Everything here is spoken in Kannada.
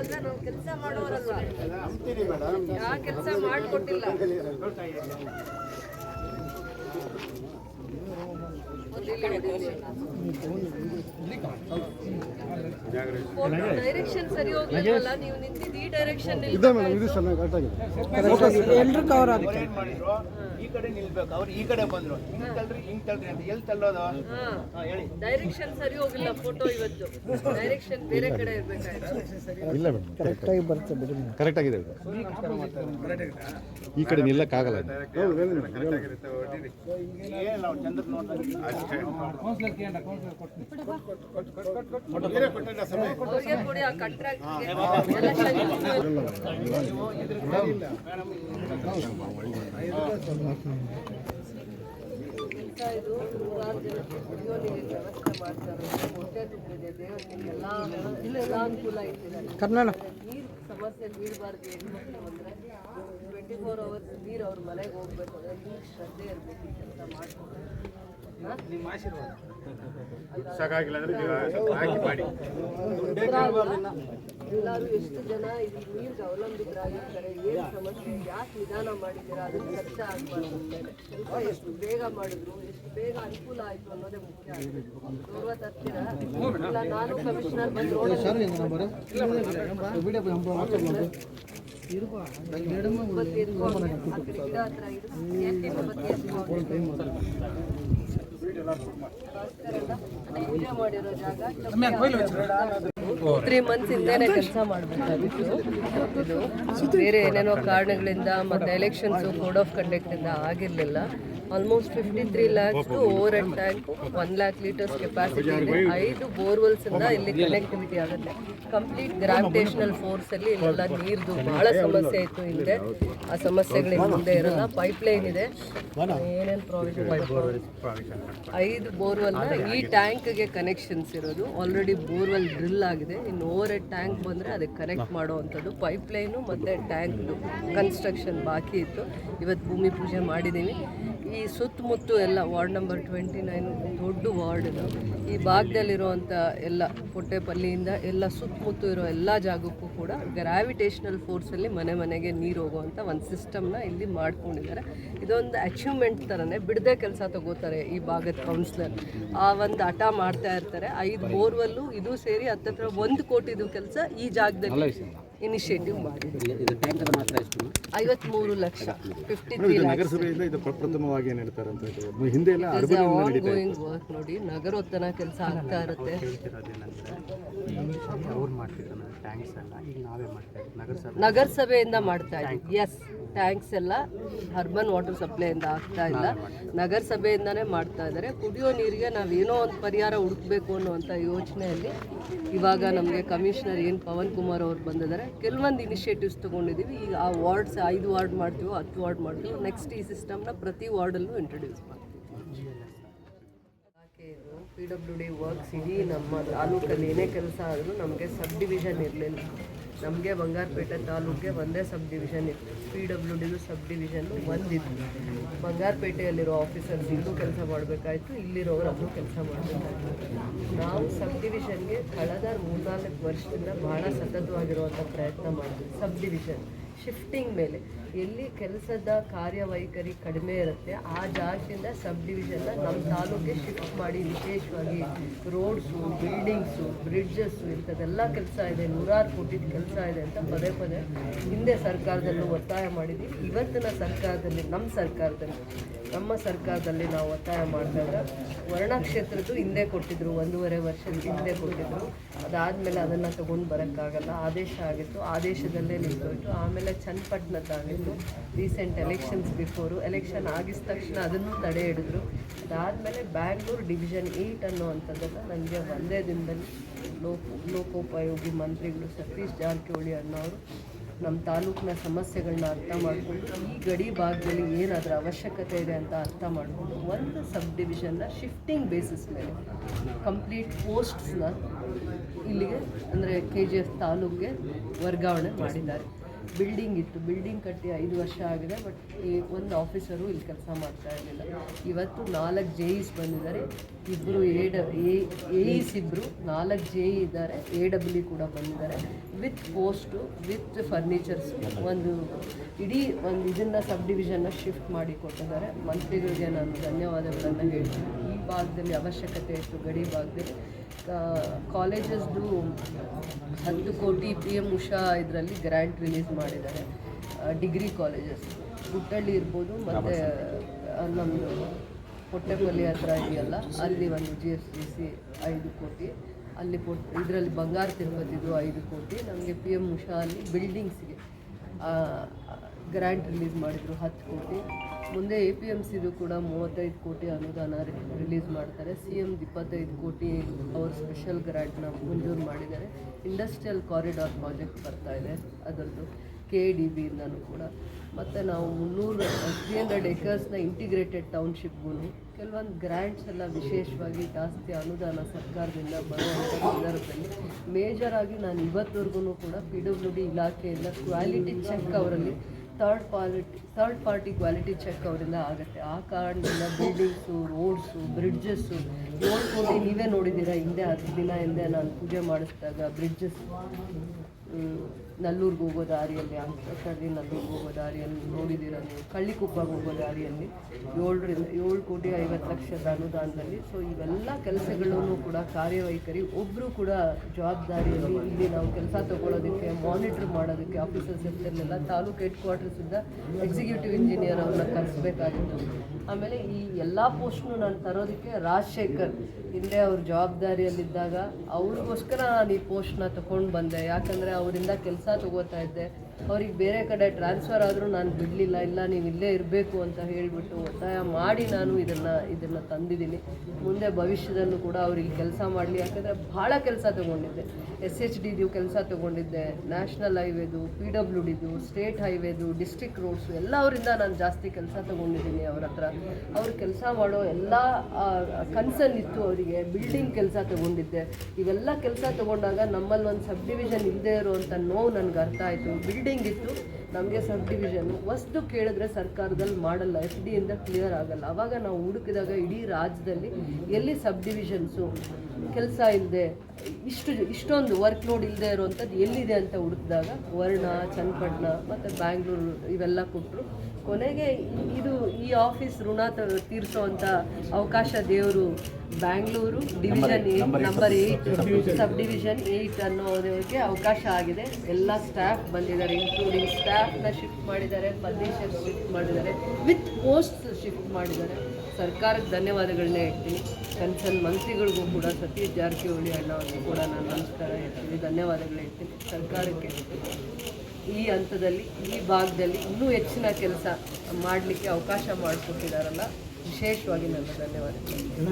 ಅಂದ್ರೆ ನಾವು ಕೆಲಸ ಮಾಡೋರಲ್ವಾ? ಯಾವ ಕೆಲಸ ಮಾಡಿಕೊಟ್ಟಿಲ್ಲ. ಡೈರೆಕ್ಷನ್ ಸರಿ ನೀವು ನಿಂತಿದ್ದು ಈ ಡೈರೆಕ್ಷನ್ ಇದೆ ಮೇಡಮ್ ಇದು ಚೆನ್ನಾಗಿ ಕರೆಕ್ಟಾಗಿದೆ ಎಲ್ರು ಕವರ್ ಈ ಕಡೆ ನಿಲ್ಬೇಕು ಅವ್ರು ಈ ಕಡೆ ಬಂದ್ರು. ಹಿಂಗ್ ತಳ್ರಿ ಹಿಂಗ್ ತಳ್ರಿ ಅಂತ ಎಲ್ಲಿ ತಳ್ಳೋದು? ಹೇಳಿ. ಡೈರೆಕ್ಷನ್ ಸರಿ ಹೋಗಿಲ್ಲ ಫೋಟೋ ಇವತ್ತು. ಡೈರೆಕ್ಷನ್ ಬೇರೆ ಕಡೆ ಇರ್ಬೇಕಾಯ್ತು. ಇಲ್ಲ ಮೇಡಮ್ ಕರೆಕ್ಟಾಗಿ ಬರುತ್ತೆ ಬಿಡಿ. ಕರೆಕ್ಟ್ ಆಗಿದೆ. ಈ ಕಡೆ ನಿಲ್ಲಕ್ಕಾಗಲ್ಲ. ಏನಿಲ್ಲ ಅವ್ರು ಚಂದ್ರ ನೋಡ್ತಾರೆ ಇದು ನೂರಾರು ವ್ಯವಸ್ಥೆ ಮಾಡ್ತಾರೆ ಹೊಟ್ಟೆ ಅನುಕೂಲ ನೀರು ಸಮಸ್ಯೆ ನೀಡಬಾರ್ದು ಹೆಣ್ಮಕ್ಳು ಅಂದರೆ ಟ್ವೆಂಟಿ ಫೋರ್ ಅವರ್ಸ್ ನೀರು ಅವ್ರ ಮನೆಗೆ ಹೋಗ್ಬೇಕು ಅಂದರೆ ನೀರು ಶ್ರದ್ಧೆ ಇರಬೇಕು ಕೆಲಸ ಮಾಡ್ಕೊಂಡು ನಿಮ್ಮ ಆಶೀರ್ವಾದ. ಎಲ್ಲರೂ ಎಷ್ಟು ಜನ ಈ ನೀರಿಗೆ ಅವಲಂಬಿತರಾಗಿರ್ತಾರೆ ಏನು ಸಮಸ್ಯೆ ಯಾಕೆ ನಿಧಾನ ಮಾಡಿದ್ದೀರಾ ಅದನ್ನು ಚರ್ಚೆ ಆಗಬಾರ್ದು. ಎಷ್ಟು ಬೇಗ ಮಾಡಿದ್ರು ಎಷ್ಟು ಬೇಗ ಅನುಕೂಲ ಆಯಿತು ಅನ್ನೋದೇ ಮುಖ್ಯ. ಗೌರವ ಹತ್ತಿರ ಇಲ್ಲ ನಾನು ಕಮಿಷನರ್ ಬಂದು ರೋಡ್ ಮಾಡಿರೋ ಜಾಗ ತ್ರೀ ಮಂತ್ಸ್ ಹಿಂದೆನೆ ಕೆಲಸ ಮಾಡಬೇಕಾಗಿತ್ತು. ಬೇರೆ ಏನೇನೋ ಕಾರಣಗಳಿಂದ ಮತ್ತೆ ಎಲೆಕ್ಷನ್ಸ್ ಕೋಡ್ ಆಫ್ ಕಂಡಕ್ಟ್ ಇಂದ ಆಗಿರಲಿಲ್ಲ. Almost fifty three lakhs over at tank one lakh litres capacity ಇದೆ. ಐದು ಬೋರ್ವೆಲ್ಸ್ ಇಂದ ಇಲ್ಲಿ ಕನೆಕ್ಟಿವಿಟಿ ಆಗುತ್ತೆ. ಕಂಪ್ಲೀಟ್ ಗ್ರಾವಿಟೇಷನಲ್ ಫೋರ್ಸ್ ಅಲ್ಲಿ ಇಲ್ಲೆಲ್ಲ ನೀರ್ದು ಬಹಳ ಸಮಸ್ಯೆ ಇತ್ತು ಹಿಂದೆ. ಆ ಸಮಸ್ಯೆಗಳಿಗೆ ಮುಂದೆ ಇರಲ್ಲ ಪೈಪ್ ಲೈನ್ ಇದೆ. ಏನೇನು ಪ್ರಾವಿಷನ್ ಐದು ಬೋರ್ವೆಲ್ ಈ ಟ್ಯಾಂಕ್ಗೆ ಕನೆಕ್ಷನ್ಸ್ ಇರೋದು. ಆಲ್ರೆಡಿ ಬೋರ್ವೆಲ್ ಡ್ರಿಲ್ ಆಗಿದೆ. ಇನ್ನು ಓವರ್ ಹೆಡ್ ಟ್ಯಾಂಕ್ ಬಂದರೆ ಅದಕ್ಕೆ ಕನೆಕ್ಟ್ ಮಾಡುವಂಥದ್ದು. ಪೈಪ್ ಲೈನು ಮತ್ತು ಟ್ಯಾಂಕ್ದು ಕನ್ಸ್ಟ್ರಕ್ಷನ್ ಬಾಕಿ ಇತ್ತು. ಇವತ್ತು ಭೂಮಿ ಪೂಜೆ ಮಾಡಿದ್ದೀವಿ ಈ ಸುತ್ತಮುತ್ತ ಎಲ್ಲ ವಾರ್ಡ್ ನಂಬರ್ ಟ್ವೆಂಟಿ ನೈನ್ ದೊಡ್ಡ ವಾರ್ಡ್ ಇದು. ಈ ಭಾಗದಲ್ಲಿರುವಂಥ ಎಲ್ಲ ಪೊಟ್ಟೆಪಲ್ಲಿಯಿಂದ ಎಲ್ಲ ಸುತ್ತಮುತ್ತ ಇರೋ ಎಲ್ಲ ಜಾಗಕ್ಕೂ ಕೂಡ ಗ್ರಾವಿಟೇಷನಲ್ ಫೋರ್ಸಲ್ಲಿ ಮನೆ ಮನೆಗೆ ನೀರು ಹೋಗುವಂಥ ಒಂದು ಸಿಸ್ಟಮ್ನ ಇಲ್ಲಿ ಮಾಡ್ಕೊಂಡಿದ್ದಾರೆ. ಇದೊಂದು ಅಚೀವ್ಮೆಂಟ್ ಥರನೇ ಬಿಡದೆ ಕೆಲಸ ತಗೋತಾರೆ ಈ ಭಾಗದ ಕೌನ್ಸಿಲರ್ ಆ ಒಂದು ಹಠ ಮಾಡ್ತಾ ಇರ್ತಾರೆ. ಐದು ಬೋರ್ವೆಲ್ಲು ಇದು ಸೇರಿ ಹತ್ತತ್ರ ಒಂದು ಕೋಟಿದು ಕೆಲಸ ಈ ಜಾಗದಲ್ಲಿ. ಇನಿಷಿಯೇಟಿವ್ ಮಾಡಿದ್ರು ಐವತ್ಮೂರು ಲಕ್ಷ ಫಿಫ್ಟಿ ತ್ರೀ ಲ್ಯಾಕ್ಸ್ ನಗರಸಭೆಯಿಂದ ಇದು ಪ್ರಪ್ರಥಮವಾಗಿ ಏನ್ ಹೇಳ್ತಾರೆ ಅಂತ ಹಿಂದೆ ಎಲ್ಲ is urban ongoing work ನೋಡಿ ನಗರೋತ್ಥಾನ ಕೆಲಸ ಆಗ್ತಾ ಇರುತ್ತೆ. ಅವ್ರು ಮಾಡ್ತಿದ್ರು ಟ್ಯಾಂಕ್ಸ್ ಎಲ್ಲ ಈಗ ನಾವೇ ಮಾಡ್ತಾ ಇದ್ದೀವಿ ನಗರಸಭೆ. ನಗರಸಭೆಯಿಂದ ಮಾಡ್ತಾ ಇದ್ದೀವಿ. ಎಸ್ ಟ್ಯಾಂಕ್ಸ್ ಎಲ್ಲ ಅರ್ಬನ್ ವಾಟರ್ ಸಪ್ಲೈಯಿಂದ ಆಗ್ತಾ ಇಲ್ಲ. ನಗರಸಭೆಯಿಂದನೇ ಮಾಡ್ತಾ ಇದ್ದಾರೆ. ಕುಡಿಯೋ ನೀರಿಗೆ ನಾವು ಏನೋ ಒಂದು ಪರಿಹಾರ ಹುಡುಕ್ಬೇಕು ಅನ್ನುವಂಥ ಯೋಚನೆಯಲ್ಲಿ ಇವಾಗ ನಮಗೆ ಕಮಿಷನರ್ ಏನು ಪವನ್ ಕುಮಾರ್ ಅವರು ಬಂದಿದ್ದಾರೆ. ಕೆಲವೊಂದು ಇನಿಷಿಯೇಟಿವ್ಸ್ ತೊಗೊಂಡಿದ್ದೀವಿ ಈಗ ಆ ವಾರ್ಡ್ಸ್ ಐದು ವಾರ್ಡ್ ಮಾಡ್ತೀವೋ ಹತ್ತು ವಾರ್ಡ್ ಮಾಡ್ತೀವೋ ನೆಕ್ಸ್ಟ್ ಈ ಸಿಸ್ಟಮ್ನ ಪ್ರತಿ ವಾರ್ಡಲ್ಲೂ ಇಂಟ್ರೊಡ್ಯೂಸ್ ಮಾಡ್ತೀವಿ. ಪಿ ಡಬ್ಲ್ಯೂ ಡಿ ವರ್ಕ್ಸ್ ಇಡೀ ನಮ್ಮ ತಾಲೂಕಲ್ಲಿ ಏನೇ ಕೆಲಸ ಆದರೂ ನಮಗೆ ಸಬ್ ಡಿವಿಷನ್ ಇರಲಿಲ್ಲ. ನಮಗೆ ಬಂಗಾರಪೇಟೆ ತಾಲೂಕಿಗೆ ಒಂದೇ ಸಬ್ ಡಿವಿಷನ್ ಇತ್ತು. ಪಿ ಡಬ್ಲ್ಯೂ ಡಿದು ಸಬ್ ಡಿವಿಷನ್ನು ಒಂದಿತ್ತು. ಬಂಗಾರಪೇಟೆಯಲ್ಲಿರೋ ಆಫೀಸರ್ಸ್ ಇಲ್ಲೂ ಕೆಲಸ ಮಾಡಬೇಕಾಯ್ತು, ಇಲ್ಲಿರೋರು ಅಲ್ಲೂ ಕೆಲಸ ಮಾಡಬೇಕಾಯ್ತು. ನಾವು ಸಬ್ ಡಿವಿಷನ್ಗೆ ಕಳೆದ ಮೂರ್ನಾಲ್ಕು ವರ್ಷದಿಂದ ಬಹಳ ಸತತವಾಗಿರುವಂಥ ಪ್ರಯತ್ನ ಮಾಡಿದ್ವಿ ಸಬ್ ಡಿವಿಷನ್ ಶಿಫ್ಟಿಂಗ್ ಮೇಲೆ. ಎಲ್ಲಿ ಕೆಲಸದ ಕಾರ್ಯವೈಖರಿ ಕಡಿಮೆ ಇರುತ್ತೆ, ಆ ಜಾಗದಿಂದ ಸಬ್ ಡಿವಿಷನ್ನ ನಮ್ಮ ತಾಲೂಕಿಗೆ ಶಿಫ್ಟ್ ಮಾಡಿ ವಿಶೇಷವಾಗಿ ರೋಡ್ಸು ಬಿಲ್ಡಿಂಗ್ಸು ಬ್ರಿಡ್ಜಸ್ಸು ಇಂಥದ್ದೆಲ್ಲ ಕೆಲಸ ಇದೆ, ನೂರಾರು ಕೋಟಿ ಕೆಲಸ ಇದೆ ಅಂತ ಪದೇ ಪದೇ ಹಿಂದೆ ಸರ್ಕಾರದಲ್ಲೂ ಒತ್ತಾಯ ಮಾಡಿದ್ವಿ. ಇವತ್ತಿನ ಸರ್ಕಾರದಲ್ಲಿ ನಮ್ಮ ಸರ್ಕಾರದಲ್ಲಿ ನಮ್ಮ ಸರ್ಕಾರದಲ್ಲಿ ನಾವು ಒತ್ತಾಯ ಮಾಡಿದಾಗ ವರ್ಣ ಕ್ಷೇತ್ರದ್ದು ಹಿಂದೆ ಕೊಟ್ಟಿದ್ರು, ಒಂದೂವರೆ ವರ್ಷದ ಹಿಂದೆ ಕೊಟ್ಟಿದ್ರು. ಅದಾದಮೇಲೆ ಅದನ್ನು ತೊಗೊಂಡು ಬರೋಕ್ಕಾಗಲ್ಲ, ಆದೇಶ ಆಗಿತ್ತು, ಆದೇಶದಲ್ಲೇ ನಿಂತೋಯ್ತು. ಆಮೇಲೆ ಚನ್ನಪಟ್ಟಣದ್ದಾಗಿತ್ತು ರೀಸೆಂಟ್ ಎಲೆಕ್ಷನ್ಸ್ ಬಿಫೋರು ಎಲೆಕ್ಷನ್ ಆಗಿದ ತಕ್ಷಣ ಅದನ್ನು ತಡೆ ಹಿಡಿದ್ರು. ಅದಾದಮೇಲೆ ಬ್ಯಾಂಗ್ಳೂರು ಡಿವಿಷನ್ ಏಯ್ಟ್ ಅನ್ನೋವಂಥದ್ದನ್ನು ನನಗೆ ಒಂದೇ ದಿನದಲ್ಲಿ ಲೋಕ, ಲೋಕೋಪಯೋಗಿ ಮಂತ್ರಿಗಳು ಸತೀಶ್ ಜಾರಕಿಹೊಳಿ ಅನ್ನೋರು ನಮ್ಮ ತಾಲೂಕಿನ ಸಮಸ್ಯೆಗಳನ್ನ ಅರ್ಥ ಮಾಡಿಕೊಂಡು ಈ ಗಡಿ ಭಾಗದಲ್ಲಿ ಏನಾದರೂ ಅವಶ್ಯಕತೆ ಇದೆ ಅಂತ ಅರ್ಥ ಮಾಡಿಕೊಂಡು ಒಂದು ಸಬ್ ಡಿವಿಷನ್ನ ಶಿಫ್ಟಿಂಗ್ ಬೇಸಿಸ್ ಮೇಲೆ ಕಂಪ್ಲೀಟ್ ಪೋಸ್ಟ್ಸ್ನ ಇಲ್ಲಿಗೆ ಅಂದರೆ ಕೆ ಜಿ ಎಫ್ ತಾಲೂಕಿಗೆ ವರ್ಗಾವಣೆ ಮಾಡಿದ್ದಾರೆ. ಬಿಲ್ಡಿಂಗ್ ಇತ್ತು. ಬಿಲ್ಡಿಂಗ್ ಕಟ್ಟಿ ಐದು ವರ್ಷ ಆಗಿದೆ ಬಟ್ ಈ ಒಂದು ಆಫೀಸರು ಇಲ್ಲಿ ಕೆಲಸ ಮಾಡ್ತಾ ಇರಲಿಲ್ಲ. ಇವತ್ತು ನಾಲ್ಕು ಜೆ ಇಸ್ ಬಂದಿದ್ದಾರೆ. ಇಬ್ಬರು ಎ ಡಬ್ ಎ ಇಸ್ ಇಬ್ಬರು ನಾಲ್ಕು ಜೆ ಇದ್ದಾರೆ ಎ ಡಬ್ಲ್ಯೂ ಕೂಡ ಬಂದಿದ್ದಾರೆ. ವಿತ್ ಪೋಸ್ಟು ವಿತ್ ಫರ್ನಿಚರ್ಸು ಒಂದು ಇಡೀ ಒಂದು ಇದನ್ನು ಸಬ್ ಡಿವಿಷನ್ನ ಶಿಫ್ಟ್ ಮಾಡಿ ಕೊಟ್ಟಿದ್ದಾರೆ. ಮಂತ್ರಿಗಳಿಗೆ ನಾನು ಧನ್ಯವಾದಗಳನ್ನು ಹೇಳ್ತೀನಿ. ಈ ಭಾಗದಲ್ಲಿ ಅವಶ್ಯಕತೆ ಇತ್ತು ಗಡಿ ಭಾಗದಲ್ಲಿ. ಕಾಲೇಜಸ್ದು ಹತ್ತು ಕೋಟಿ ಪಿ ಎಂ ಉಷಾ ಇದರಲ್ಲಿ ಗ್ರ್ಯಾಂಟ್ ರಿಲೀಸ್ ಮಾಡಿದ್ದಾರೆ. ಡಿಗ್ರಿ ಕಾಲೇಜಸ್ ಗುಟ್ಟಳ್ಳಿ ಇರ್ಬೋದು ಮತ್ತು ನಮ್ಮದು ಹೊಟ್ಟೆಪಲ್ಲಿ ಹತ್ರ ಇದೆಯಲ್ಲ, ಅಲ್ಲಿ ಒಂದು ಜಿ ಎಸ್ ಟಿ ಸಿ ಐದು ಕೋಟಿ. ಅಲ್ಲಿ ಪೊಟ್, ಇದರಲ್ಲಿ ಬಂಗಾರ ತಿರುಪತಿದು ಐದು ಕೋಟಿ. ನಮಗೆ ಪಿ ಎಂ ಉಷಾ ಅಲ್ಲಿ ಬಿಲ್ಡಿಂಗ್ಸ್ಗೆ ಗ್ರ್ಯಾಂಟ್ ರಿಲೀಸ್ ಮಾಡಿದರು ಹತ್ತು ಕೋಟಿ. ಮುಂದೆ ಎ ಪಿ ಎಂ ಸಿದು ಕೂಡ ಮೂವತ್ತೈದು ಕೋಟಿ ಅನುದಾನ ರಿಲೀಸ್ ಮಾಡ್ತಾರೆ. ಸಿ ಎಂ ಇಪ್ಪತ್ತೈದು ಕೋಟಿ ಅವ್ರ ಸ್ಪೆಷಲ್ ಗ್ರ್ಯಾಂಟ್ನ ಮಂಜೂರು ಮಾಡಿದ್ದಾರೆ. ಇಂಡಸ್ಟ್ರಿಯಲ್ ಕಾರಿಡಾರ್ ಪ್ರಾಜೆಕ್ಟ್ ಬರ್ತಾ ಇದೆ ಅದರದ್ದು. ಕೆ ಡಿ ಬಿಯಿಂದನೂ ಕೂಡ. ಮತ್ತು ನಾವು ಮುನ್ನೂರು ತ್ರೀ ಹಂಡ್ರೆಡ್ ಏಕರ್ಸ್ನ ಇಂಟಿಗ್ರೇಟೆಡ್ ಟೌನ್ಶಿಪ್ಗೂ ಕೆಲವೊಂದು ಗ್ರ್ಯಾಂಟ್ಸ್ ಎಲ್ಲ ವಿಶೇಷವಾಗಿ ಜಾಸ್ತಿ ಅನುದಾನ ಸರ್ಕಾರದಿಂದ ಬರುವಂಥ ಸಂದರ್ಭದಲ್ಲಿ ಮೇಜರಾಗಿ ನಾನು ಇವತ್ತವರೆಗೂ ಕೂಡ ಪಿ ಡಬ್ಲ್ಯೂ ಡಿ ಇಲಾಖೆಯಿಂದ ಕ್ವಾಲಿಟಿ ಚೆಕ್ ಅವರಲ್ಲಿ third party third party quality check ಅವರಿಂದ ಆಗುತ್ತೆ. ಆ ಕಾರಣದಿಂದ ಬಿಲ್ಡಿಂಗ್ಸು ರೋಡ್ಸು ಬ್ರಿಡ್ಜಸ್ಸು ಕೋಟಿ ನೀವೇ ನೋಡಿದ್ದೀರಾ? ಹಿಂದೆ ಹತ್ತು ದಿನ ಹಿಂದೆ ನಾನು ಪೂಜೆ ಮಾಡಿಸಿದಾಗ ಬ್ರಿಡ್ಜಸ್ ನಲ್ಲೂರ್ಗೆ ಹೋಗೋ ದಾರಿಯಲ್ಲಿ ಅಂಕಿ ನಲ್ಲೂರ್ಗೆ ಹೋಗೋ ದಾರಿಯಲ್ಲಿ ನೋಡಿದ್ದೀರ ನೀವು ಕಳ್ಳಿಕುಪ್ಪಗೆ ಹೋಗೋ ದಾರಿಯಲ್ಲಿ ಏಳರಿಂದ ಏಳು ಕೋಟಿ ಐವತ್ತು ಲಕ್ಷದ ಅನುದಾನದಲ್ಲಿ. ಸೊ ಇವೆಲ್ಲ ಕೆಲಸಗಳನ್ನು ಕೂಡ ಕಾರ್ಯವೈಖರಿ ಒಬ್ಬರು ಕೂಡ ಜವಾಬ್ದಾರಿಯಲ್ಲಿ ಇಲ್ಲಿ ನಾವು ಕೆಲಸ ತಗೊಳ್ಳೋದಕ್ಕೆ ಮಾನಿಟರ್ ಮಾಡೋದಕ್ಕೆ ಆಫೀಸರ್ಸ್ ಇರ್ತಿರಲಿಲ್ಲ ತಾಲೂಕು ಹೆಡ್ ಕ್ವಾರ್ಟರ್ಸಿಂದ ಎಕ್ಸಿಕ್ಯೂಟಿವ್ ಇಂಜಿನಿಯರ್ ಅವ್ರನ್ನ ಕರೆಸಬೇಕಾಗಿತ್ತು. ಆಮೇಲೆ ಈ ಎಲ್ಲ ಪೋಸ್ಟ್ನು ನಾನು ತರೋದಕ್ಕೆ ರಾಜಶೇಖರ್ ಹಿಂದೆ ಅವ್ರ ಜವಾಬ್ದಾರಿಯಲ್ಲಿದ್ದಾಗ ಅವ್ರಿಗೋಸ್ಕರ ನಾನು ಈ ಪೋಸ್ಟ್ನ ತಗೊಂಡು ಬಂದೆ. ಯಾಕಂದರೆ ಅವರಿಂದ ಕೆಲಸ ತಗೋತಾ ಇದ್ದೆ. ಅವ್ರಿಗೆ ಬೇರೆ ಕಡೆ ಟ್ರಾನ್ಸ್ಫರ್ ಆದರೂ ನಾನು ಬಿಡಲಿಲ್ಲ, ಇಲ್ಲ ನೀವು ಇಲ್ಲೇ ಇರಬೇಕು ಅಂತ ಹೇಳಿಬಿಟ್ಟು ಒತ್ತಾಯ ಮಾಡಿ ನಾನು ಇದನ್ನು ಇದನ್ನು ತಂದಿದ್ದೀನಿ. ಮುಂದೆ ಭವಿಷ್ಯದಲ್ಲೂ ಕೂಡ ಅವ್ರಿಗೆ ಕೆಲಸ ಮಾಡಲಿ. ಯಾಕಂದರೆ ಭಾಳ ಕೆಲಸ ತೊಗೊಂಡಿದ್ದೆ. ಎಸ್ ಎಚ್ ಡಿದು ಕೆಲಸ ತೊಗೊಂಡಿದ್ದೆ. ನ್ಯಾಷನಲ್ ಹೈವೇದು ಪಿ ಡಬ್ಲ್ಯೂ ಡಿದು ಸ್ಟೇಟ್ ಹೈವೇದು ಡಿಸ್ಟಿಕ್ ರೋಡ್ಸು ಎಲ್ಲ ಅವರಿಂದ ನಾನು ಜಾಸ್ತಿ ಕೆಲಸ ತೊಗೊಂಡಿದ್ದೀನಿ ಅವ್ರ ಹತ್ರ. ಅವ್ರು ಕೆಲಸ ಮಾಡೋ ಎಲ್ಲ ಕನ್ಸರ್ನ್ ಇತ್ತು ಅವರಿಗೆ. ಬಿಲ್ಡಿಂಗ್ ಕೆಲಸ ತೊಗೊಂಡಿದ್ದೆ. ಇವೆಲ್ಲ ಕೆಲಸ ತೊಗೊಂಡಾಗ ನಮ್ಮಲ್ಲಿ ಒಂದು ಸಬ್ ಡಿವಿಷನ್ ಇಲ್ಲದೆ ಇರುವಂಥ ನೋವು ನನಗೆ ಅರ್ಥ ಆಯಿತು. ಬಿಲ್ಡಿಂಗ್ ಇತ್ತು ನಮಗೆ ಸಬ್ ಡಿವಿಷನ್. ವಸ್ತು ಕೇಳಿದ್ರೆ ಸರ್ಕಾರದಲ್ಲಿ ಮಾಡಲ್ಲ. ಎಫ್ ಡಿಯಿಂದ ಕ್ಲಿಯರ್ ಆಗಲ್ಲ. ಅವಾಗ ನಾವು ಹುಡುಕಿದಾಗ ಇಡೀ ರಾಜ್ಯದಲ್ಲಿ ಎಲ್ಲಿ ಸಬ್ ಡಿವಿಷನ್ಸು ಕೆಲಸ ಇಲ್ಲದೆ ಇಷ್ಟು, ಇಷ್ಟೊಂದು ವರ್ಕ್ ಲೋಡ್ ಇಲ್ಲದೆ ಇರುವಂಥದ್ದು ಎಲ್ಲಿದೆ ಅಂತ ಹುಡುಕಿದಾಗ, ವರ್ಣ, ಚನ್ನಪಟ್ಟಣ, ಮತ್ತು ಬ್ಯಾಂಗ್ಳೂರು, ಇವೆಲ್ಲ ಕೊಟ್ಟರು. ಕೊನೆಗೆ ಇದು ಈ ಆಫೀಸ್ ಋಣ ತ- ಅಂತ ಅವಕಾಶ ದೇವರು Bangalore division eight number eight sub division eight ಅನ್ನೋದಕ್ಕೆ ಅವಕಾಶ ಆಗಿದೆ. ಎಲ್ಲ ಸ್ಟಾಫ್ ಬಂದಿದ್ದಾರೆ ಇನ್ಕ್ಲೂಡಿಂಗ್ ಸ್ಟಾಫ್ನ ಶಿಫ್ಟ್ ಮಾಡಿದ್ದಾರೆ ಫರ್ನಿಚರ್ ಶಿಫ್ಟ್ ಮಾಡಿದ್ದಾರೆ ವಿತ್ ಪೋಸ್ಟ್ ಶಿಫ್ಟ್ ಮಾಡಿದ್ದಾರೆ. ಸರ್ಕಾರಕ್ಕೆ ಧನ್ಯವಾದಗಳನ್ನ ಹೇಳ್ತೀನಿ. ಸಣ್ಣ ಮಂತ್ರಿಗಳಿಗೂ ಕೂಡ ಸತೀಶ್ ಜಾರಕಿಹೊಳಿ ಅಣ್ಣ ಅವ್ರಿಗೂ ಕೂಡ ನಾನು ನಮಸ್ಕಾರ ಹೇಳ್ತೀನಿ. ಧನ್ಯವಾದಗಳು ಹೇಳ್ತೀನಿ ಸರ್ಕಾರಕ್ಕೆ. ಈ ಹಂತದಲ್ಲಿ ಈ ಭಾಗದಲ್ಲಿ ಇನ್ನೂ ಹೆಚ್ಚಿನ ಕೆಲಸ ಮಾಡಲಿಕ್ಕೆ ಅವಕಾಶ ಮಾಡಿಕೊಟ್ಟಿದ್ದಾರಲ್ಲ. ವಿಶೇಷವಾಗಿ ನನ್ನ ಧನ್ಯವಾದಗಳು.